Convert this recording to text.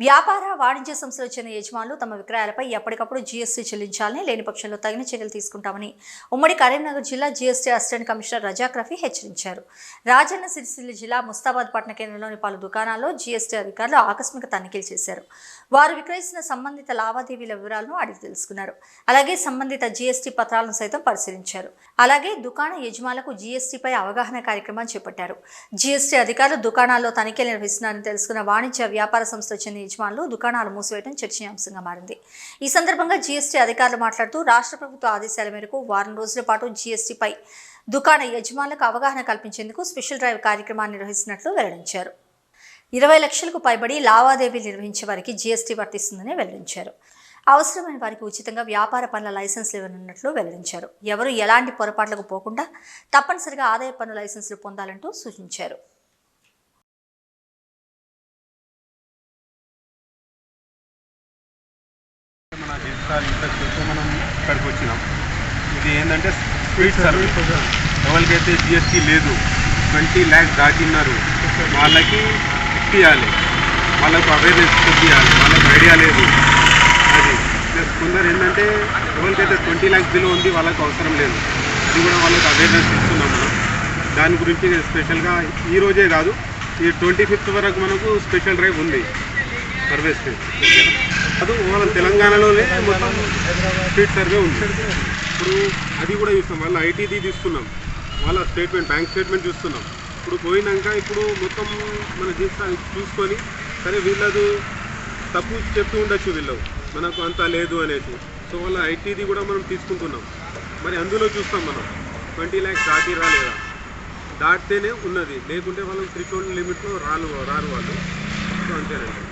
వ్యాపార వాణిజ్య సంస్థలు చెందిన యజమానులు తమ విక్రయాలపై ఎప్పటికప్పుడు జీఎస్టీ చెల్లించాలని లేని పక్షంలో తగిన చర్యలు తీసుకుంటామని ఉమ్మడి కరీంనగర్ జిల్లా GST assistant commissioner Razak Rafi హెచ్చరించారు. రాజన్న సిరిసిల్ల జిల్లా ముస్తాబాద్ పట్టణ కేంద్రంలోని పలు దుకాణాల్లో జీఎస్టీ అధికారులు ఆకస్మిక తనిఖీలు చేశారు. వారు విక్రయిస్తున్న సంబంధిత లావాదేవీల వివరాలను అడిగి తెలుసుకున్నారు. అలాగే సంబంధిత జీఎస్టీ పత్రాలను సైతం పరిశీలించారు. అలాగే దుకాణ యజమానులకు జీఎస్టీపై అవగాహన కార్యక్రమాన్ని చేపట్టారు. జీఎస్టీ అధికారులు దుకాణాల్లో తనిఖీలు నిర్వహిస్తున్నారని తెలుసుకున్న వాణిజ్య వ్యాపార సంస్థ చెందిన యజమానులు దుకాణాలు మూసివేయడం చర్చనీయాంశంగా మారింది. ఈ సందర్భంగా జీఎస్టీ అధికారులు మాట్లాడుతూ రాష్ట్ర ప్రభుత్వ ఆదేశాల మేరకు వారం రోజుల పాటు జీఎస్టీపై దుకాణ యజమానులకు అవగాహన కల్పించేందుకు స్పెషల్ డ్రైవ్ కార్యక్రమాన్ని నిర్వహిస్తున్నట్లు వెల్లడించారు. ఇరవై లక్షలకు పైబడి లావాదేవీలు నిర్వహించే వారికి జీఎస్టీ వర్తిస్తుందని వెల్లడించారు. అవసరమైన వారికి ఉచితంగా వ్యాపార పనుల లైసెన్సులు ఇవ్వనున్నట్లు వెల్లడించారు. ఎవరు ఎలాంటి పొరపాట్లకు పోకుండా తప్పనిసరిగా ఆదాయ పన్ను లైసెన్సులు పొందాలంటూ సూచించారు. మన డిజిటల్ మనం ఇక్కడికి వచ్చినాం. ఇది ఏంటంటే స్పీడ్ సర్వీస్. ఎవరికైతే జిఎస్టీ లేదు ట్వంటీ ల్యాక్స్ దాటిన్నారు వాళ్ళకి ఇప్పియాలి. వాళ్ళకు అవేర్నెస్ ఇప్పియాలి వాళ్ళకి ఐడియా లేదు. అది. ప్లస్ కొందరు ఏంటంటే ఎవరికైతే ట్వంటీ ల్యాక్స్ బిలో ఉంది వాళ్ళకి అవసరం లేదు. అది కూడా వాళ్ళకి అవేర్నెస్ ఇస్తున్నాం మనం. దాని గురించి స్పెషల్గా ఈ రోజే కాదు ఈ ట్వంటీ ఫిఫ్త్ వరకు మనకు స్పెషల్ డ్రైవ్ ఉంది. సర్వీస్ అది మన తెలంగాణలోనే మొత్తం స్ట్రీట్ సర్వే ఉంది. ఇప్పుడు అది కూడా చూస్తాం వాళ్ళ ఐటీది తీసుకున్నాం వాళ్ళ స్టేట్మెంట్ బ్యాంక్ స్టేట్మెంట్ చూస్తున్నాం. ఇప్పుడు పోయినాక ఇప్పుడు మొత్తం మన జీవితం చూసుకొని సరే వీళ్ళది తప్పు చెప్తూ ఉండొచ్చు వీళ్ళు. మనకు అంత లేదు అనేసి. సో వాళ్ళ ఐటీది కూడా మనం తీసుకుంటున్నాం. మరి అందులో చూస్తాం మనం. ట్వంటీ ల్యాక్స్ దాటిరా లేదా? దాటితేనే ఉన్నది. లేకుంటే వాళ్ళు త్రీ లిమిట్లో రాలు రారు వాళ్ళు. సో అంతేనండి.